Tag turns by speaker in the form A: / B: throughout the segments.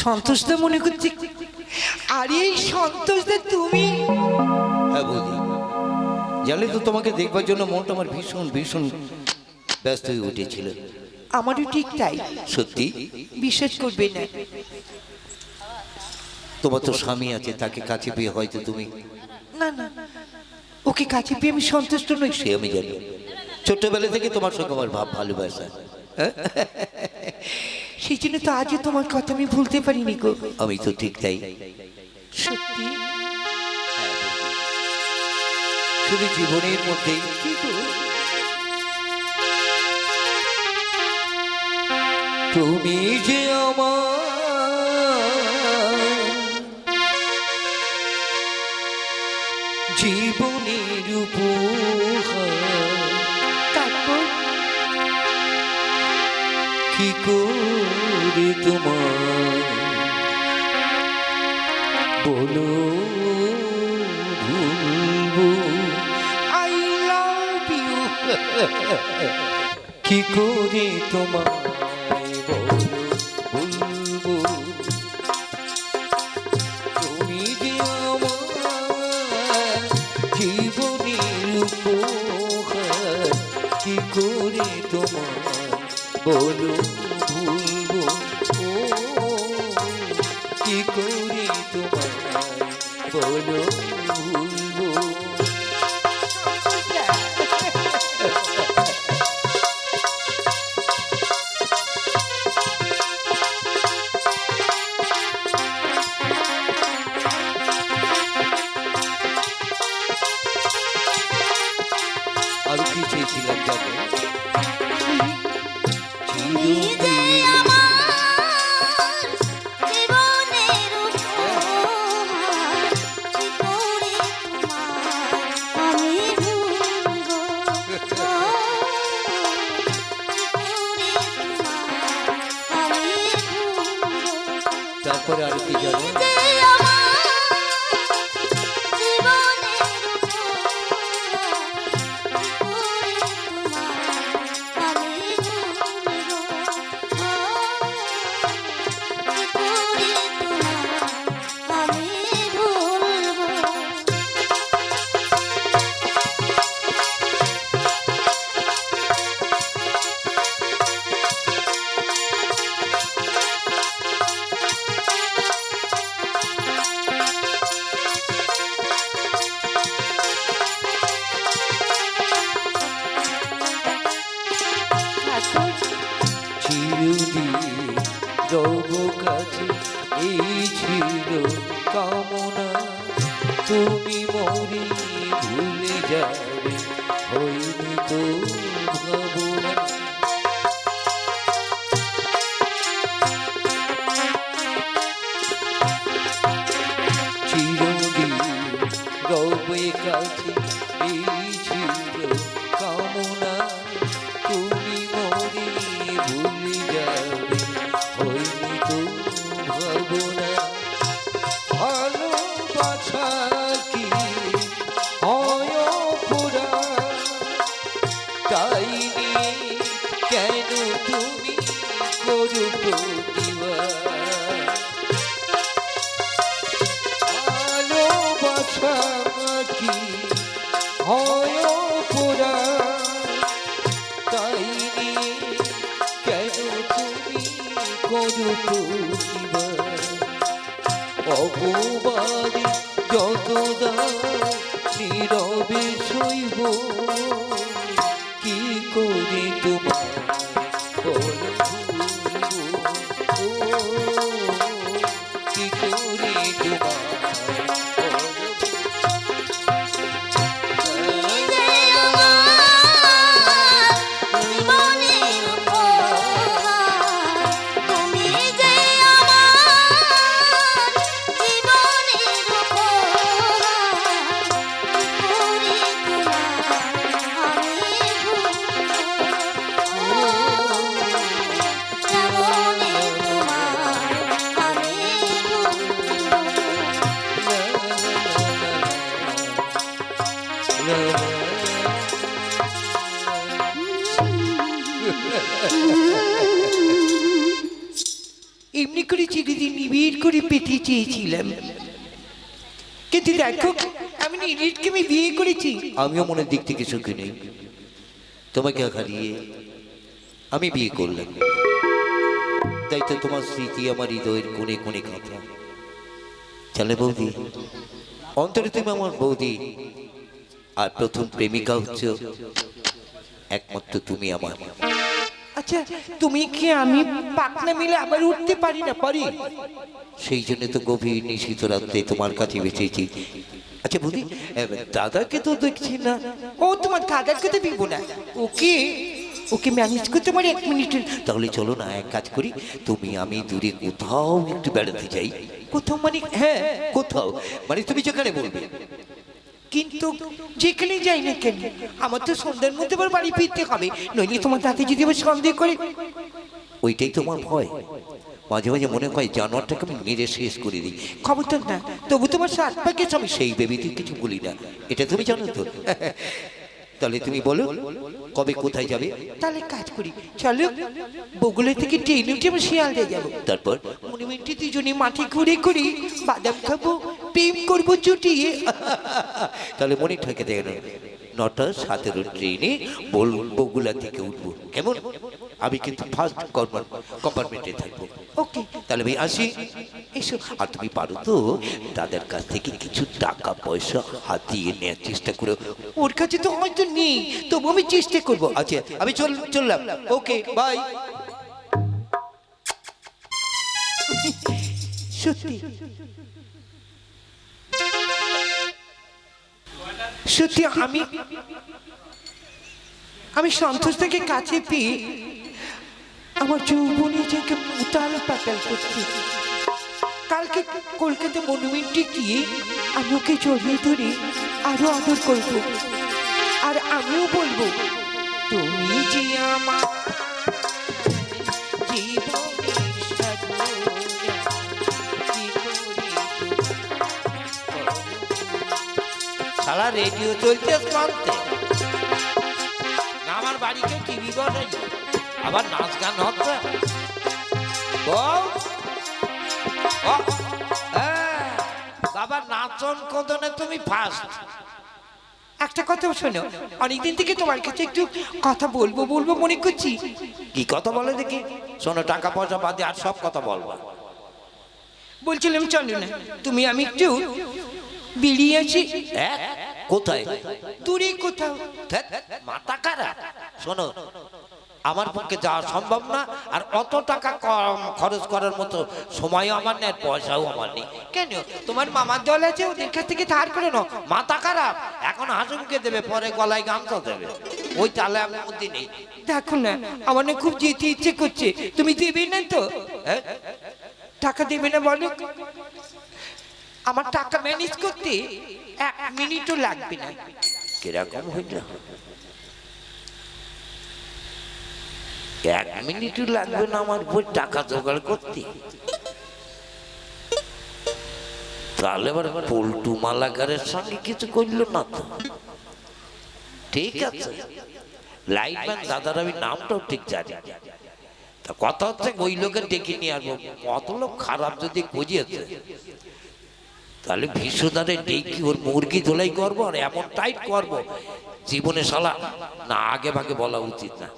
A: সন্তোষদা মনে করছি। আর এই সন্তোষদা তুমি?
B: হ্যাঁ বৌদি। জানলে তো তোমাকে দেখবার জন্য মনটা আমার ভীষণ ভীষণ ব্যস্ত হয়ে উঠেছিল।
A: আমারও ঠিক তাই।
B: সত্যি?
A: বিশ্বাস করবে না।
B: তোমার তো স্বামী আছে তাকে কাছে পেয়ে হয়তো তুমি।
A: না না। ওকে কাছে পেয়ে আমি সন্তুষ্ট নই।
B: সে আমি জানি। ছোট্টবেলা থেকে তোমার সঙ্গে আমার ভাব ভালোবাসা। হ্যাঁ?
A: সেই জন্য তো আজও তোমার কথা আমি ভুলতে পারিনি গো।
B: আমি তো ঠিক তাই।
A: সত্যি?
B: শুধু জীবনের মধ্যেই। তুমি যে আমার জীবনের উপহার। কি করে তোমার বলো, ভুলবো।
A: আই লাভ ইউ
B: কি করে তোমার বলব তুমি যে আমার জীবনের করে তোমার বলো। বলো আর কি চেয়েছিলাম জানো? চিরদিন রবে কাছে অপবাদে যত নীরবে সইব কি করি তোমার আমিও মনের দিক থেকে সুখী নেই। তোমাকে হারিয়ে আমি বিয়ে করলাম। তাই তো তোমার স্মৃতি আমার হৃদয়ের কোণে কোণে কথা চলে বৌদি অন্তরে তুমি আমার বৌদি আর প্রথম প্রেমিকা হচ্ছে একমাত্র তুমি আমার।
A: আচ্ছা তুমি কি আমি পাকনা মিলে আবার উঠতে পারি না পারি?
B: সেই জন্য তো গভীর নিশিত রাত্রে তোমার কাছে বেঁচেছি। আচ্ছা বৌদি দাদাকে তো দেখছি না।
A: ও তোমার দাদাকে তো দিব না। ওকে ওকে ম্যানেজ করতে পারি এক মিনিটের
B: তাহলে চলো না এক কাজ করি। তুমি আমি দূরে কোথাও একটু বেড়াতে যাই।
A: কোথাও মানে হ্যাঁ
B: কোথাও। মানে তুমি যেখানে বলবে।
A: কিন্তু যেখানে যাই না কেন আমার তো সন্ধ্যার মধ্যে আবার বাড়ি ফিরতে হবে। নইলে তোমার দাদি যদি আবার সন্দেহ করে।
B: ওইটাই তোমার ভয়। মাঝে মাঝে মনে হয় জানোয়ারটাকে আমি মেরে শেষ করে দিই।
A: খবরদার না তবু তোমার সাত প্যাকেজ আমি
B: সেই বেবিতে কিছু বলি না। এটা তুমি জানো তো? তাহলে তুমি বলো কবে কোথায় যাবে?
A: তাহলে কাজ করি। চলো বগুলে থেকে ট্রেন উঠে আমরা শিয়ালদে যাব।
B: তারপর?
A: মনে মিনিটে দুজনে মাঠে ঘুরে ঘুরে বাদাম খাব প্রেম করব চুটিয়ে
B: তাহলে মনে ঠেকে দেয় না। নটা সতেরো ট্রেনে বগুলা থেকে উঠবো। কেমন? আমি কিন্তু ফার্স্ট কম্পার্টমেন্টে তাহলে ভাই আসি।
A: এসো।
B: আর তুমি পারো তো তাদের কাছ থেকে কিছু টাকা, পয়সা হাতিয়ে নেওয়ার চেষ্টা করো।
A: ওর কাছে তো হয়তো নেই। তবু আমি চেষ্টা করব।
B: আচ্ছা আমি চল, চললাম। Okay, bye.
A: সত্যি। সত্যি, আমি আমি সন্তোষ থেকে কাছে পেয়ে আমার যৌবনে থেকে উতাল পাতাল করছি। কালকে কলকাতা মনুমেন্টে গিয়ে আমি ওকে জড়িয়ে ধরে আরও আদর করব। আর আমিও বলব, তুমি যে আমার
B: রেডিও চলছে আমার বাড়িতে টিভি বসাই আবার নাচ গান হচ্ছে বাবা নাচন কদনে তুমি ফার্স্ট
A: একটা কথা শোনো অনেকদিন থেকে তোমার কাছে একটু কথা বলব বলব মনে করছি।
B: কি কথা বলে দেখি? শোনো টাকা পয়সা বাদে আর সব কথা বলবা।
A: বলছিলাম চলো না তুমি আমি একটু বেরিয়ে আছি
B: হ্যাঁ কোথায়?
A: দূরে কোথাও।
B: মাথা কারা শোনো আমার পক্ষে যাওয়া সম্ভব না আর অত টাকা কম খরচ করার মতো সময়ও আমার নেই আর পয়সাও আমার নেই।
A: কেন? তোমার মামার দল আছে ওদের কাছ থেকে ধার করে নাও
B: মাথা খারাপ। এখন হাসুমকে দেবে পরে গলায় গামছা দেবে। ওই তালে আমি মধ্যে নেই।
A: দেখো না আমার খুব যেতে ইচ্ছে করছে। তুমি দেবে না তো?
B: হ্যাঁ?
A: টাকা দেবে না বলো। আমার টাকা ম্যানেজ করতে এক মিনিটও লাগবে না।
B: কীরকম হইল? এক মিনিটও লাগবে না আমার বই টাকা জোগাড় করতে। তাহলে এবার পল্টু মালাকারের সঙ্গে কিছু করল না তো। ঠিক আছে। লাইটম্যান দাদার আমি নামটাও ঠিক জানি। তা কথা হচ্ছে ওই লোকের ডেকে নিয়ে আসব। কত লোক খারাপ যদি বুঝিয়েছে তাহলে ভীষ্মদারে ডেকে ওর মুরগি ধোলাই করব আর এমন টাইট করব। জীবনে শালা না আগে ভাগে বলা উচিত না।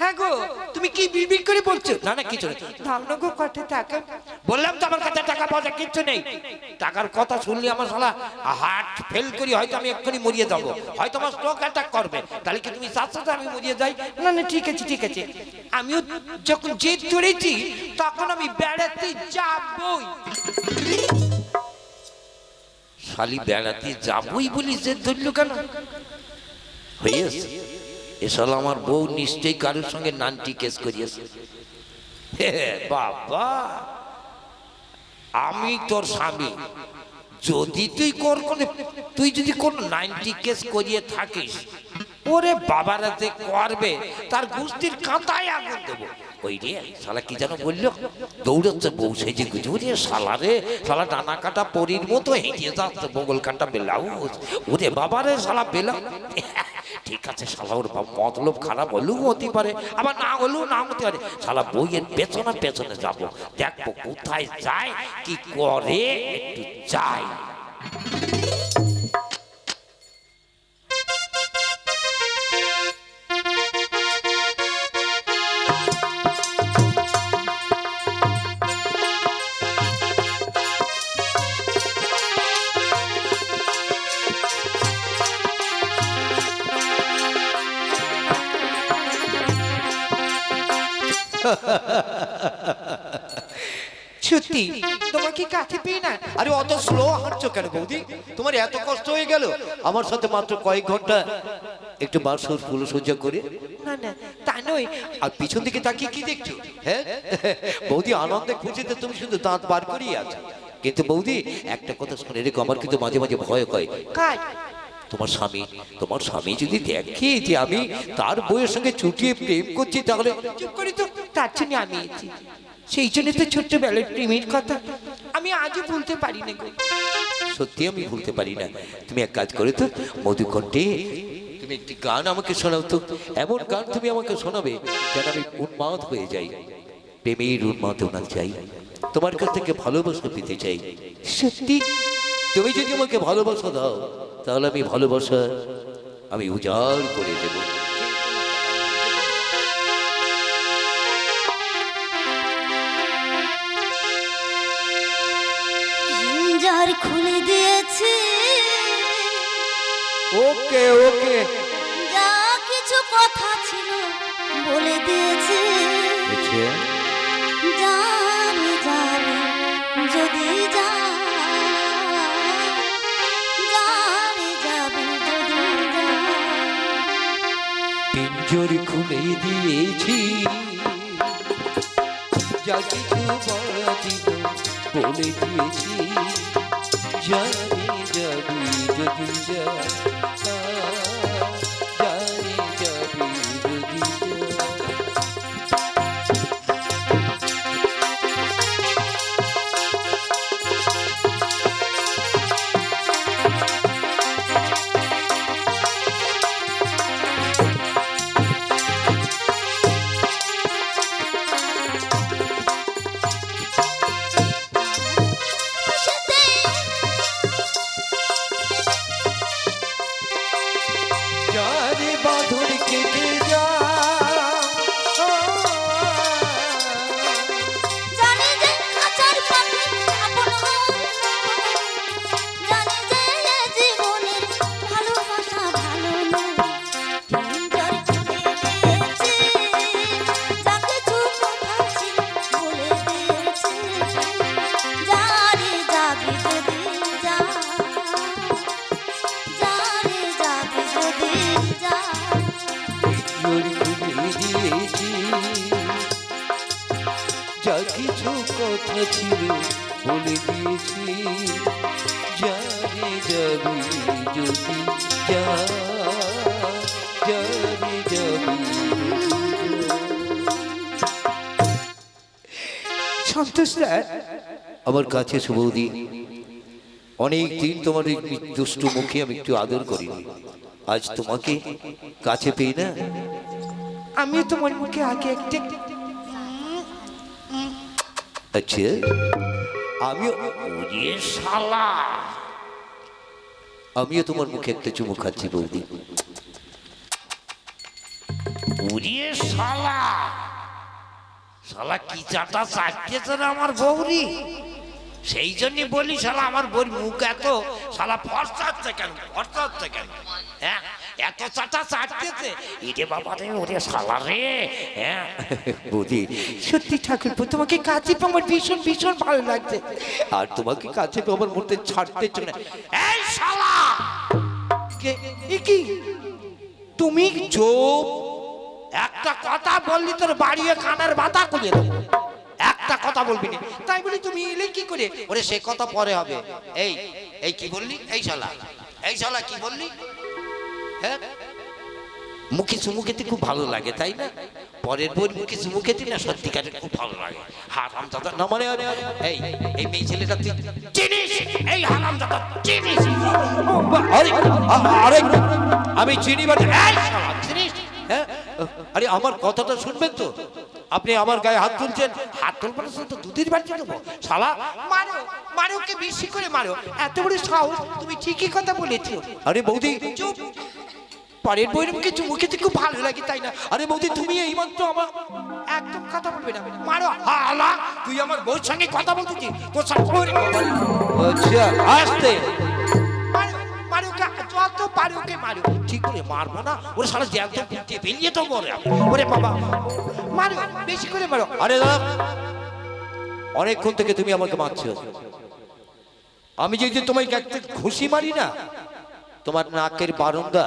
A: হ্যাঁ গো, তুমি কি বিড়বিড় করে বলছো?
B: না না কিছু নেই
A: ভাবনা গো কত টাকা।
B: বললাম তো আমার কাছে টাকা পয়সা কিচ্ছু নেই। টাকার কথা শুনলে আমার শালা হার্ট ফেল করি, হয়তো আমি এক্ষুনি মরিয়ে যাব হয়তো আমার স্ট্রোক অ্যাটাক করবে। তাহলে কি তুমি চাচ্ছ তো আমি মরিয়ে যাই?
A: না না, ঠিক আছে ঠিক আছে। আমিও যখন জেদ ধরেছি, তখন আমি বেড়াতে যাবই।
B: শালি বেড়াতে যাবই বলি যে ধরল কেন? হয়েছে। এসল আমার বউ নিশ্চয়ই কারোর সঙ্গে নানটি কেস করিয়েছে। বাবা, আমি তোর স্বামী। যদি তুই কর কোন, তুই যদি কোন নাইনটি কেস করিয়ে থাকিস, ওরে বাবারা যে করবে, তার গোষ্ঠীর কাঁটায় আগুন দেবো। ওই রে শালা কি যেন বলল? দৌড়াচ্ছে বউ সেজে গুজে, ওরে শালা রে শালা ডানা কাটা পরির মতো হেঁটে যাচ্ছে বগল কাটা বেলাউজ ওরে বাবারে শালা বেলা ঠিক আছে, শালা ওর মতলব খারাপ হলেও হতে পারে, আবার না হলেও না হতে পারে। শালা বইয়ের পেছনে পেছনে যাব। দেখব কোথায় যায়, কি করে, একটু
A: সত্যি? তোমাকে কাছে পেয়ে না
C: আরে অত স্লো হাঁটছো কেন বৌদি? তোমার এত কষ্ট হয়ে গেল। আমার সাথে মাত্র কয়েক ঘণ্টা একটু বাসর ফুল সজ্জা করে।
A: না না তা নয়।
C: আর পিছন দিকে তাকিয়ে কি দেখছ? হ্যাঁ? বৌদি আনন্দে খুঁজিতে তুমি শুধু দাঁত বার করিয়ে আছো। কিন্তু বৌদি একটা কথা শুনে রেখো আমার কিন্তু মাঝে মাঝে ভয় হয়।
A: কাজ
C: তোমার স্বামী তোমার স্বামী যদি দেখে যে আমি তার বইয়ের সঙ্গে ছুটিয়ে প্রেম করছি তাহলে
A: চুপ করি তো, তার জন্য আমি সেই জন্য তো ছোট্টবেলার প্রেমের কথা। আমি আজও ভুলতে পারি না গো।
C: সত্যি আমি ভুলতে পারি না। তুমি এক কাজ করে তো, মধুকণ্ঠে তুমি একটি গান আমাকে শোনাও তো। এমন গান তুমি আমাকে শোনাবে যেন আমি উন্মাদ হয়ে যাই। প্রেমের উন্মাদনা চাই। তোমার কাছ থেকে ভালোবাসা পেতে চাই।
A: সত্যি?
C: তুমি যদি আমাকে ভালোবাসা দাও তাহলে আমি ভালোবাসা আমি উজাড় করে দেব।
D: খুলে দিয়েছে।
C: ওকে ওকে। পিঞ্জর খুলে দিয়েছি। যা কিছু বলা বলে দিয়েছি। জানি যাবি যদি যা।
A: সন্তোষ
C: আমার কাছে সুবৌদি অনেক দিন তোমার এই দুষ্টু মুখে আমি একটু আদর করিনি। আজ তোমাকে কাছে পেয়ে না?
A: আমিও তোমার মুখে আগে একটা
C: আচ্ছা আমিও
B: ওরে শালা।
C: আমিও তোমার মুখে একটা চুমু খাচ্ছি বৌদি।
B: শালা। শালা কি চাটা চাটতেছে না আমার বৌরি সেই জন্য বলি শালা আমার বউর মুখ এত শালা ফর্সা হচ্ছে কেন? ফর্সা হচ্ছে কেন? হ্যাঁ এত চাটা চাটতেছে ইরে বাবা রে ওরে শালা রে হ্যাঁ।
C: বৌদি
A: সত্যি ঠাকুরপো তোমাকে কাছে পেয়ে আমার ভীষণ ভীষণ ভালো লাগছে।
C: আর তোমাকে কাছে পেয়ে আমার মধ্যে ছাড়তে চলে
B: এই শালা!
A: কি? তুমি
B: চুপ একটা কথা বললি তোর বাড়িয়ে কানের বাতা খুলে দেবো। একটা কথা বলবি না।
A: তাই বলি তুমি এলে কি করে?
B: ওরে সে কথা পরে হবে। এই এই কি বললি? এই শালা। এই শালা কি বললি? হ্যাঁ? মুখে চুমু খেতে খুব ভালো লাগে তাই না? পরের বই মুখে চুমু খেতে না সত্যিকারের খুব ভালো লাগে। হারাম দাদা না মানে এই এই মেয়ে ছেলেটা তুই চিনিস?
E: এই হারাম দাদা চিনিস?
B: আরে আরে আমি চিনি বাট এই শালা, চিনিস? হ্যাঁ? আরে আমার কথাটা শুনবেন তো? আপনি আমার গায়ে হাত তুলছেন।
E: হাত তুলবার তো দুধের বাড়ি দেবো। শালা
A: মারো মারো ওকে বেশি করে মারো। এত বড় সাহস তুমি ঠিকই কথা বলেছ।
B: আরে বৌদি।
A: চুপ। পরের বইয়ের মুখে চুমু খেতে খুব ভালো লাগে তাই না?
B: আরে বৌদি তুমি এইমাত্র আমার
A: একদম কথা বলবে না। মারো। হালা তুই আমার বউর সঙ্গে কথা বলতেছিস তোর সঙ্গে
B: আচ্ছা আসতে।
A: যত
E: ঠিক করে মারবো না। ওরে সারা জ্যান্ত বেরিয়ে তো
A: ওরে বাবা বেশি করে মারো।
B: আরে দাদা, অনেকক্ষণ থেকে তুমি আমাকে মারছো। আমি যদি একটা ঘুষি মারি না তোমার নাকের বারন্দা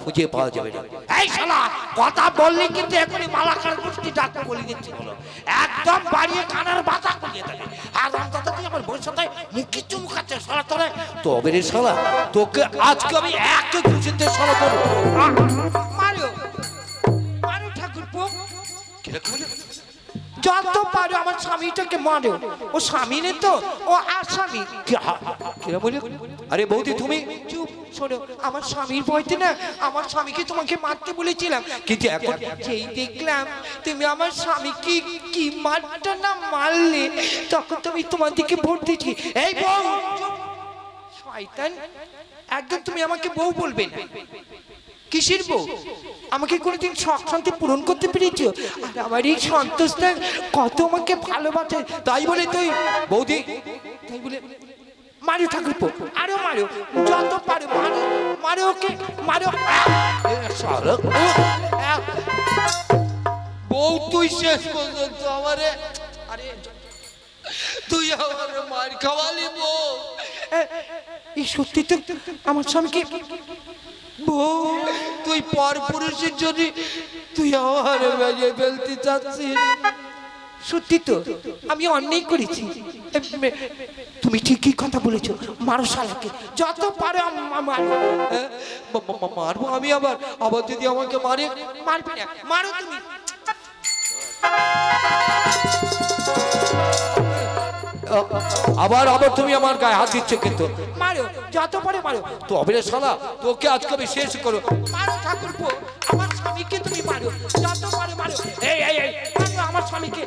B: খুঁজে পাওয়া যাবে না।
E: এই শালা কথা বললে কিন্তু এখনই মালাকার গোষ্ঠী ডাকতে বলে দিচ্ছি বলো। একদম বাড়িয়ে কানার বাতা করিয়ে দেবে। আর অন্তত তুই আমার সাথে মুখি চুমু খাচ্ছে শালা তোরে।
B: তবে রে শালা তোকে আজকে আমি একটা ঘুষিতে শালা করব।
A: মারো মারো ঠাকুরপো। যত পারো আমার স্বামীটাকে মারো। ও স্বামী নেই তো, ও আসামি।
B: কিরা বলি আরে বৌদি, তুমি
A: চুপ শোনো, আমার স্বামীর বইতে না, আমার স্বামীকে তোমাকে মারতে বলেছিলাম।
B: কিন্তু এখন
A: যেই দেখলাম, তুমি আমার স্বামীকে কি মারটা না মারলে, তখন তুমি তোমার দিকে ভোট দিচ্ছি। এই বউ, শয়তান, একদম তুমি আমাকে বউ বলবে না। কিসের বউ আমাকে কোনোদিন শখ শান্তি পূরণ করতে পেরেছ? আর আমার এই সন্তোষটা কত আমাকে ভালোবাসে। তাই বলে তুই
B: বৌদি
A: তাই বলে মারো ঠাকুরপো আরও মারো যত পারো মারো মারো ওকে মারো। বউ তুই শেষ পর্যন্ত আমারে আরে তুই আমার মার খাওয়ালি বউ। এই সত্যি তো আমার স্বামীকে বউ তুই পর পুরুষের জন্য তুই আমার বেরিয়ে ফেলতে চাচ্ছিস। সত্যি তো, আমি অন্যায় করেছি। তুমি ঠিকই কথা বলেছ, মারো শালাকে, যত পারো মারবো আমি আবার? আবার যদি আমাকে মারে, মারবি না, মারো তুমি।
B: আবার আবার তুমি আমার গায়ে হাত দিচ্ছ কিন্তু।
A: মারো যত পারে মারো।
B: তবে রে শালা তোকে আজকে আমি শেষ করো
A: মারো ঠাকুরপো আমার স্বামীকে তুমি মারো যত পারো মারো। এই এই এই। আমার স্বামীকে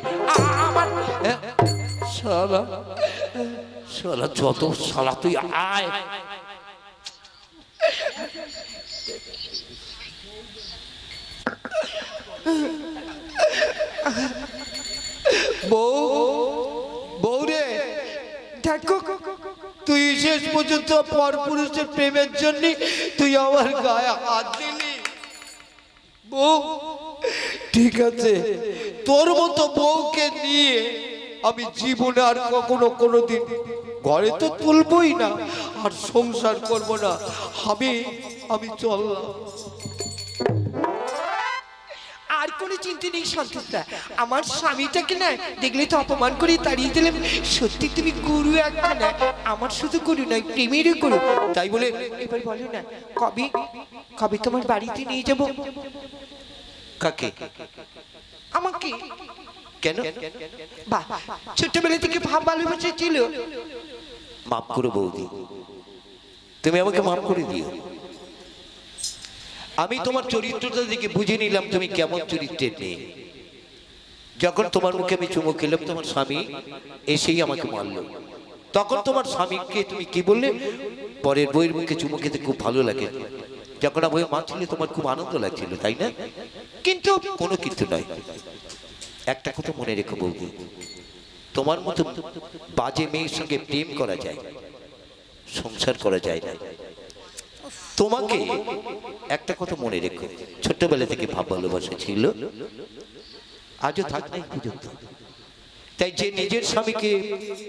A: আমার
B: হ্যাঁ? শালা
E: শালা যত শালা তুই আয়।
A: বউ দেখো তুই শেষ পর্যন্ত পর পুরুষের প্রেমের জন্য তুই আমার গায়ে হাত দিলি। বউ, ঠিক আছে। তোর মতো বউকে নিয়ে আমি জীবনে আর কখনো কোনোদিন ঘরে তো তুলবই না, আর সংসার করব না। আমি আমি আর কোনো চিন্তা নেই সন্তোষদা আমার স্বামীটাকে না দেখলে তো অপমান করে তাড়িয়ে দিলাম। সত্যি তুমি গুরু একটা না আমার শুধু গুরু নয় প্রেমেরও গুরু। তাই বলে এবার বলো না কবে কবে তোমার বাড়িতে নিয়ে যাব?
B: কাকে?
A: আমাকে।
B: কেন?
A: বাহ ছোট্টবেলা থেকে ভাব ভালোবাসা ছিল।
B: মাফ করো বৌদি। তুমি আমাকে মাফ করে দিও। আমি তোমার চরিত্রটা দেখে বুঝে নিলাম তুমি কেমন চরিত্রের মেয়ে। যখন তোমার মুখে আমি চুমু খেলাম তোমার স্বামী এসেই আমাকে মারলো। তখন তোমার স্বামীকে তুমি কি বললে? পরের বইয়ের মুখে চুমু খেতে খুব ভালো লাগে। যখন বই মারছিলে তোমার খুব আনন্দ লাগছিল তাই না?
A: কিন্তু
B: কোনো কিছু নয়। একটা কথা মনে রেখো বৌদি। তোমার মতো বাজে মেয়ের সঙ্গে প্রেম করা যায় সংসার করা যায় না। তোমাকে একটা কথা মনে রেখো। ছোট্টবেলা থেকে ভাব ভালোবাসা ছিল। আজও থাক নাই পর্যন্ত। তাই যে নিজের স্বামীকে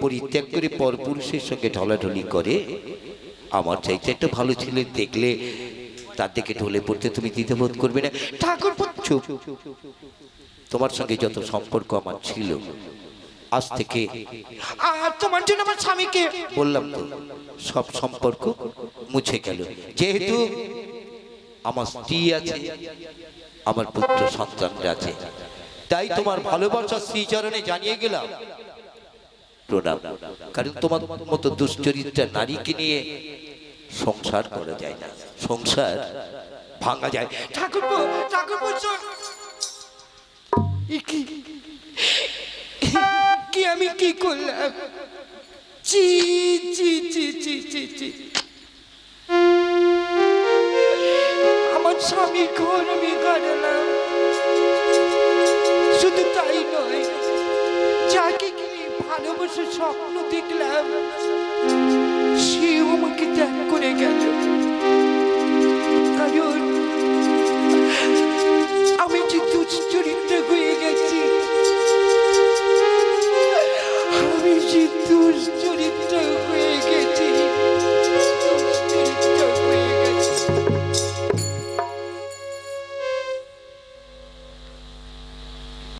B: পরিত্যাগ করে পর পুরুষের সঙ্গে ঢলাঢলি করে, আমার চাইতে একটা ভালো ছেলে দেখলে তার দিকে ঢলে পড়তে তুমি দ্বিধাবোধ করবে না।
A: ঠাকুর
B: তোমার সঙ্গে যত সম্পর্ক আমার ছিল আজ থেকে
A: আর তোমার জন্য আমার স্বামীকে
B: বললাম তো, সব সম্পর্ক মুছে গেল। যেহেতু আমার স্ত্রী আছে, আমার পুত্র সন্তানরা আছে, তাই তোমার ভালোবাসা শ্রীচরণে জানিয়ে গেলাম। প্রণাম। কারণ তোমার মতো দুশ্চরিত্রা নারীকে নিয়ে সংসার করা যায় না। সংসার ভাঙা যায়।
A: শোন এ কি আমি কি করলাম? চি চি চি চি চি চি। আমার স্বামী ঘর আমি গাড়ালাম। শুধু তাই নয়, যাকে কিনে ভালোবাসে স্বপ্ন দেখলাম, সেও আমাকে ত্যাগ করে গেল। কারণ আমি যে দুশ্চরিত্র হয়ে Brigitte